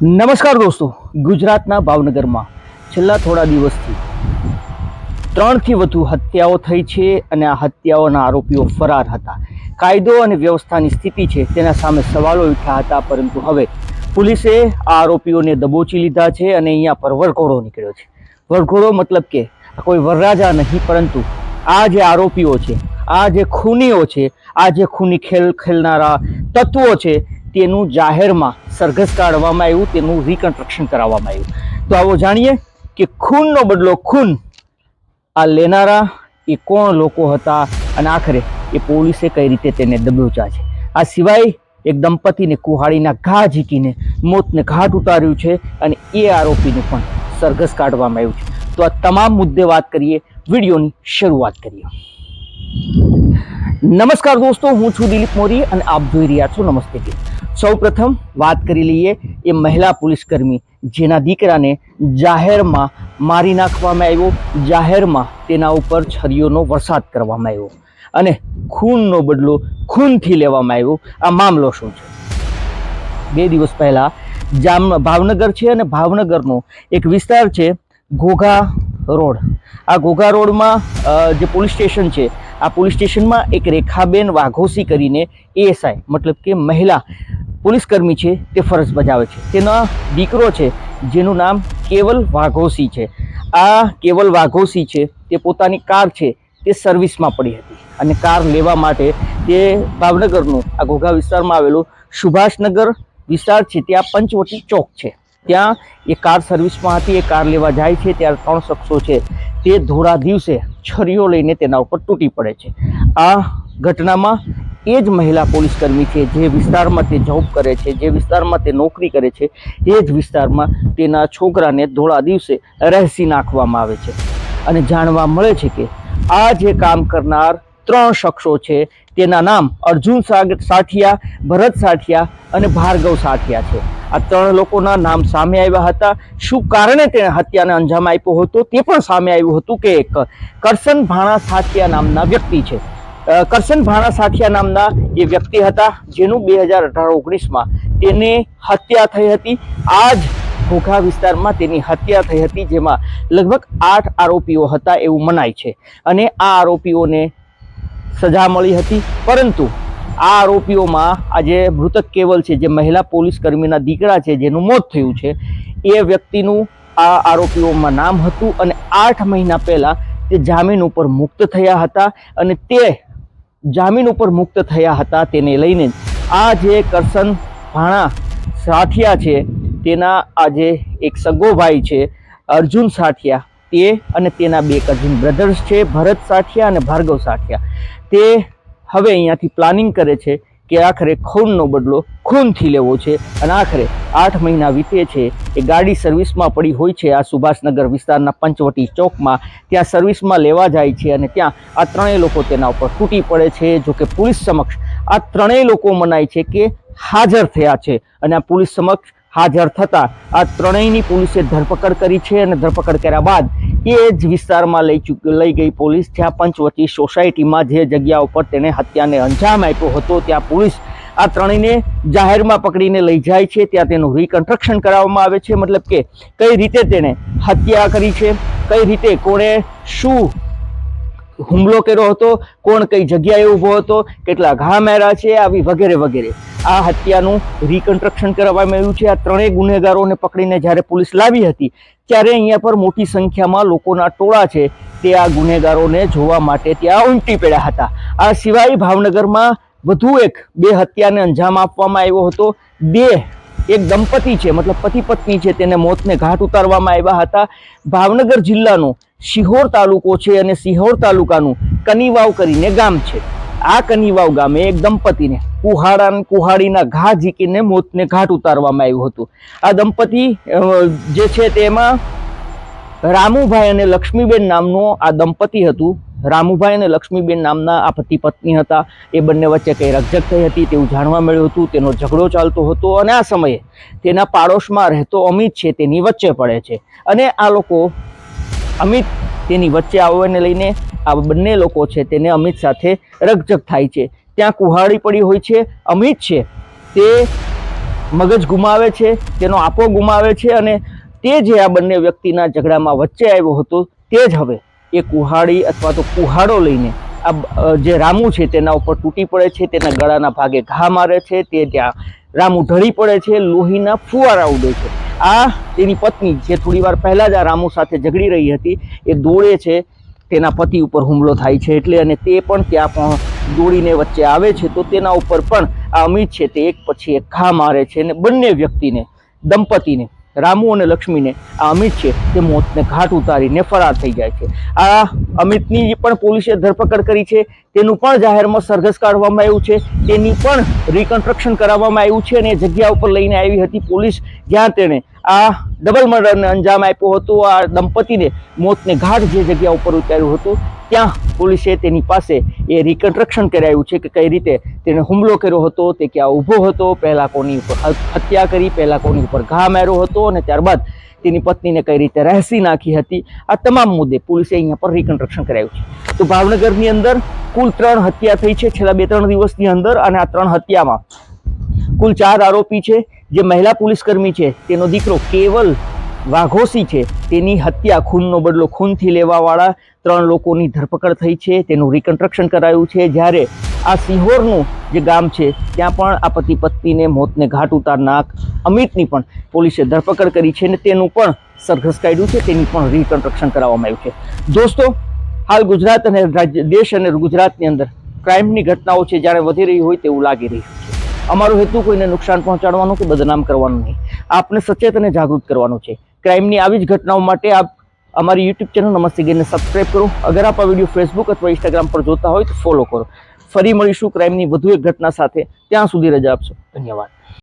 નમસ્કાર દોસ્તો, ગુજરાતના ભાવનગરમાં છેલ્લા થોડા દિવસથી ત્રણથી વધુ હત્યાઓ થઈ છે અને આ હત્યાઓના આરોપીઓ ફરાર હતા. કાયદો અને વ્યવસ્થાની સ્થિતિ છે તેના સામે સવાલો ઉઠ્યા હતા, પરંતુ હવે પોલીસે આ આરોપીઓને દબોચી લીધા છે અને અહીંયા પર વરઘોડો નીકળ્યો છે. વરઘોડો મતલબ કે કોઈ વરરાજા નહીં, પરંતુ આ જે આરોપીઓ છે, આ જે ખૂનીઓ છે, આ જે ખૂની ખેલ ખેલનારા તત્વો છે તેનું જાહેરમાં સરઘસ કાઢવામાં આવ્યું, તેનું રિકન્સ્ટ્રક્શન કરાવવામાં આવ્યું. તો આવો જાણીએ કે ખૂનનો બદલો, ખૂન આ લેનારા એ કોણ લોકો હતા અને આખરે એ પોલીસે કઈ રીતે તેને દબોચ્યા છે? આ સિવાય એક દંપતીને કુહાડીના ઘા ઝીકીને મોતને ઘાટ ઉતાર્યું છે અને એ આરોપીનું પણ સરઘસ કાઢવામાં આવ્યું છે. તો આ તમામ મુદ્દે વાત કરીએ, વિડીયોની શરૂઆત કરીએ. નમસ્કાર દોસ્તો, હું છું દિલીપ મોરી અને આપ જોઈ રહ્યા છો નમસ્તે ગીત સૌ પ્રથમ વાત કરી લઈએ એ મહિલા પોલીસકર્મી, જેના દીકરાને જાહેરમાં મારી નાખવામાં આવ્યો, જાહેરમાં તેના ઉપર છરીઓનો વરસાદ કરવામાં આવ્યો અને ખૂનનો બદલો ખૂનથી લેવામાં આવ્યો. આ મામલો શું છે? બે દિવસ પહેલા જામ ભાવનગર છે અને ભાવનગરનો એક વિસ્તાર છે ઘોઘા રોડ. આ ઘોઘા રોડમાં જે પોલીસ સ્ટેશન છે, આ પોલીસ સ્ટેશનમાં એક રેખાબેન વાઘોસી કરીને એએસઆઈ મતલબ કે મહિલા પોલીસ કર્મી છે, તે ફરજ બજાવે છે. તેનો દીકરો છે, જેનું નામ કેવલ વાઘોસી છે. આ કેવલ વાઘોસી છે, તે પોતાની કાર છે, તે સર્વિસમાં પડી હતી. અને કાર લેવા માટે તે ભાવનગરનું, આ ઘોઘા વિસ્તારમાં આવેલું સુભાષનગર વિસ્તાર છે, ત્યાં પંચવટી ચોક છે. ત્યાં એ કાર સર્વિસમાં હતી, એ કાર લેવા જાય છે ત્યારે ત્રણ શખ્સો છે. તે ધોળા દિવસે છરીઓ લઈને તેના ઉપર તૂટી પડે છે. આ ઘટનામાં એ જ મહિલા પોલીસ કર્મી છે, જે વિસ્તારમાં તે જોબ કરે છે, જે વિસ્તારમાં તે નોકરી કરે છે, એ જ વિસ્તારમાં તેના છોકરાને ધોળા દિવસે રહેસી નાખવામાં આવે છે. અને જાણવા મળે છે કે આ જે કામ કરનાર ત્રણ શખ્સો છે, તેના નામ અર્જુન સાઠિયા, ભરત સાઠિયા અને ભાર્ગવ સાઠિયા છે. આ ત્રણ લોકોના નામ સામે આવ્યા હતા. શું કારણે તેણે હત્યાને અંજામ આપ્યો હતો? તે પણ સામે આવ્યું હતું કે એક કરસન ભાણા સાઠિયા નામના વ્યક્તિ છે. કરશન ભાણા સાઠિયા નામના એ વ્યક્તિ હતા, જેનું બે હજાર અઢાર ઓગણીસમાં તેને હત્યા થઈ હતી. આ જ ઘોઘા વિસ્તારમાં તેની હત્યા થઈ હતી, જેમાં લગભગ આઠ આરોપીઓ હતા એવું મનાય છે. અને આ આરોપીઓને સજા મળી હતી. પરંતુ આ આરોપીઓમાં આજે મૃતક કેવલ છે, જે મહિલા પોલીસ કર્મીના દીકરા છે, જેનું મોત થયું છે, એ વ્યક્તિનું આ આરોપીઓમાં નામ હતું અને આઠ મહિના પહેલાં તે જામીન ઉપર મુક્ત થયા હતા અને તે જામીન ઉપર મુક્ત થયા હતા તેને લઈને આ જે કરસન ભાણા સાઠિયા છે, તેના આજે એક સગો ભાઈ છે, અર્જુન સાઠિયા. તે અને તેના બે કઝિન બ્રધર્સ છે, ભરત સાઠિયા અને ભાર્ગવ સાઠિયા. તે હવે અહીંયાથી પ્લાનિંગ કરે છે કે આખરે ખૂનનો બદલો ખૂનથી લેવો છે અને આખરે આઠ મહિના વીતે છે. એ ગાડી સર્વિસમાં પડી હોય છે. આ સુભાષનગર વિસ્તારના પંચવટી ચોકમાં ત્યાં સર્વિસમાં લેવા જાય છે અને ત્યાં આ ત્રણેય લોકો તેના ઉપર તૂટી પડે છે. જોકે પોલીસ સમક્ષ આ ત્રણેય લોકો મનાય છે કે હાજર થયા છે અને આ પોલીસ સમક્ષ હાજર થતાં આ ત્રણેયની પોલીસે ધરપકડ કરી છે અને ધરપકડ કર્યા બાદ એ જ વિસ્તારમાં લઈ ચૂકી, લઈ ગઈ પોલીસ. જ્યાં પંચવટી સોસાયટીમાં જે જગ્યા ઉપર તેણે હત્યાને અંજામ આપ્યો હતો, ત્યાં પોલીસ આ ત્રણેયને જાહેરમાં પકડીને લઈ જાય છે. ત્યાં તેનું રિકન્સ્ટ્રક્શન કરાવવામાં આવે છે. મતલબ કે કઈ રીતે તેણે હત્યા કરી છે? કઈ રીતે કોણે શું હુમલો કર્યો હતો, કોણ કઈ જગ્યાએ ઊભો હતો, કેટલા ઘા માર્યા છે, આવી વગેરે વગેરે. આ હત્યાનું રિકન્સ્ટ્રક્શન કરવામાં આવ્યું છે. આ ત્રણેય ગુનેગારોને પકડીને જ્યારે પોલીસ લાવી હતી, ત્યારે અહીંયા પર મોટી સંખ્યામાં લોકોના ટોળા છે. તે આ ગુનેગારોને જોવા માટે ત્યાં ઉમટી પડ્યા હતા. આ સિવાય ભાવનગરમાં વધુ એક, બે હત્યાને અંજામ આપવામાં આવ્યો હતો. બે, એક દંપતી છે, મતલબ પતિ પત્ની છે, તેને મોતને ઘાટ ઉતારવામાં આવ્યા હતા. ભાવનગર જિલ્લાનો સિહોર તાલુકો છે અને સિહોર તાલુકાનું કનીવાવ કરીને ગામ છે. આ કનીવાવ ગામે એક દંપતીને કુહાડા કુહાડીના ઘા ઝીકીને મોતને ઘાટ ઉતારવામાં આવ્યું હતું. આ દંપતી જે છે તેમાં રામુભાઈ અને લક્ષ્મીબેન નામનું આ દંપતી હતું. રામુભાઈ અને લક્ષ્મીબેન નામના આ પતિ પત્ની હતા. એ બંને વચ્ચે કંઈ રકઝક થઈ હતી તેવું જાણવા મળ્યું હતું. તેનો ઝઘડો ચાલતો હતો અને આ સમયે તેના પાડોશમાં રહેતો અમિત છે તેની વચ્ચે પડે છે. અને આ લોકો અમિત તેની વચ્ચે આવવાને લઈને આ બંને લોકો છે તેને અમિત સાથે રકઝક થાય છે. ત્યાં કુહાડી પડી હોય છે. અમિત છે તે મગજ ગુમાવે છે. તેનો આપો ગુમાવે છે અને તે જે આ બંને વ્યક્તિના ઝઘડામાં વચ્ચે આવ્યો હતો તે જ હવે એ કુહાડી અથવા તો કુહાડો લઈને આ જે રામુ છે તેના ઉપર તૂટી પડે છે. તેના ગળાના ભાગે ઘા મારે છે. તે ત્યાં રામુ ઢળી પડે છે. લોહીના ફુવારા ઉડે છે. આ તેની પત્ની જે થોડી વાર પહેલા જ આ રામુ સાથે ઝઘડી રહી હતી, એ દોડે છે, તેના પતિ ઉપર હુમલો થાય છે એટલે અને તે પણ ત્યાં પણ દોડીને વચ્ચે આવે છે, તો તેના ઉપર પણ આ અમિત છે તે એક પછી એક ઘા મારે છે અને બંને વ્યક્તિને, દંપતીને, રામુ અને લક્ષ્મીને, આ અમિત છે તે મોતને ઘાટ ઉતારીને ફરાર થઈ જાય છે. આ અમિતની પણ પોલીસે ધરપકડ કરી છે, તેનું પણ જાહેરમાં સરઘસ કાઢવામાં આવ્યું છે, તેની પણ રિકન્સ્ટ્રક્શન કરાવવામાં આવ્યું છે અને એ જગ્યા ઉપર લઈને આવી હતી પોલીસ, જ્યાં તેણે આ ડબલ મર્ડરને અંજામ આપ્યો હતો. આ દંપતીને મોતને ઘાટ જે જગ્યા ઉપર ઉતાર્યું હતું, ત્યાં પોલીસે તેની પાસે એ રિકન્સ્ટ્રક્શન કરાવ્યું છે કે કઈ રીતે તેણે હુમલો કર્યો હતો, તે ક્યાં ઊભો હતો, પહેલાં કોની ઉપર હત્યા કરી, પહેલા કોની ઉપર ઘા માર્યો હતો અને ત્યારબાદ તેની પત્નીને કઈ રીતે રહેસી નાખી હતી. આ તમામ મુદ્દે પોલીસે અહીંયા પર રિકન્સ્ટ્રક્શન કરાવ્યું છે. તો ભાવનગરની અંદર કુલ ત્રણ હત્યા થઈ છે છેલ્લા બે ત્રણ દિવસની અંદર અને આ ત્રણ હત્યામાં કુલ ચાર આરોપી છે. જે મહિલા પોલીસકર્મી છે. તેનો દીકરો કેવલ વાઘોસી છે. તેની હત્યા ખૂનનો બદલો ખૂનથી લેવાવાળા ત્રણ લોકોની ધરપકડ થઈ છે. તેનું રિકન્સ્ટ્રક્શન કરાયું છે. જ્યારે આ સિહોરનું જે ગામ છે, ત્યાં પણ આ પતિ પત્નીને મોતને ઘાટ ઉતારનાર અમિતની પણ પોલીસે ધરપકડ કરી છે અને તેનું પણ સરઘસ કાઢ્યું છે. તેની પણ રિકન્સ્ટ્રક્શન કરાવવામાં આવ્યું છે. દોસ્તો, હાલ ગુજરાત અને રાજ્ય, દેશ અને ગુજરાતની અંદર ક્રાઇમની ઘટનાઓ છે. જ્યારે વધી રહી હોય તેવું લાગી રહ્યું અમારો હેતુ કોઈને નુકસાન પહોંચાડવાનું કે બદનામ કરવાનું નહીં. આપને સચેત અને જાગૃત કરવાનું છે. ક્રાઇમની આવી જ ઘટનાઓ માટે આપ અમારી યુટ્યુબ ચેનલ નમસ્તે ગેરને સબસ્ક્રાઇબ કરો. અગર આપ આ વીડિયો ફેસબુક અથવા ઇન્સ્ટાગ્રામ પર જોતા હોય તો ફોલો કરો. ફરી મળીશું ક્રાઇમની વધુ એક ઘટના સાથે. ત્યાં સુધી રજા આપશો. ધન્યવાદ.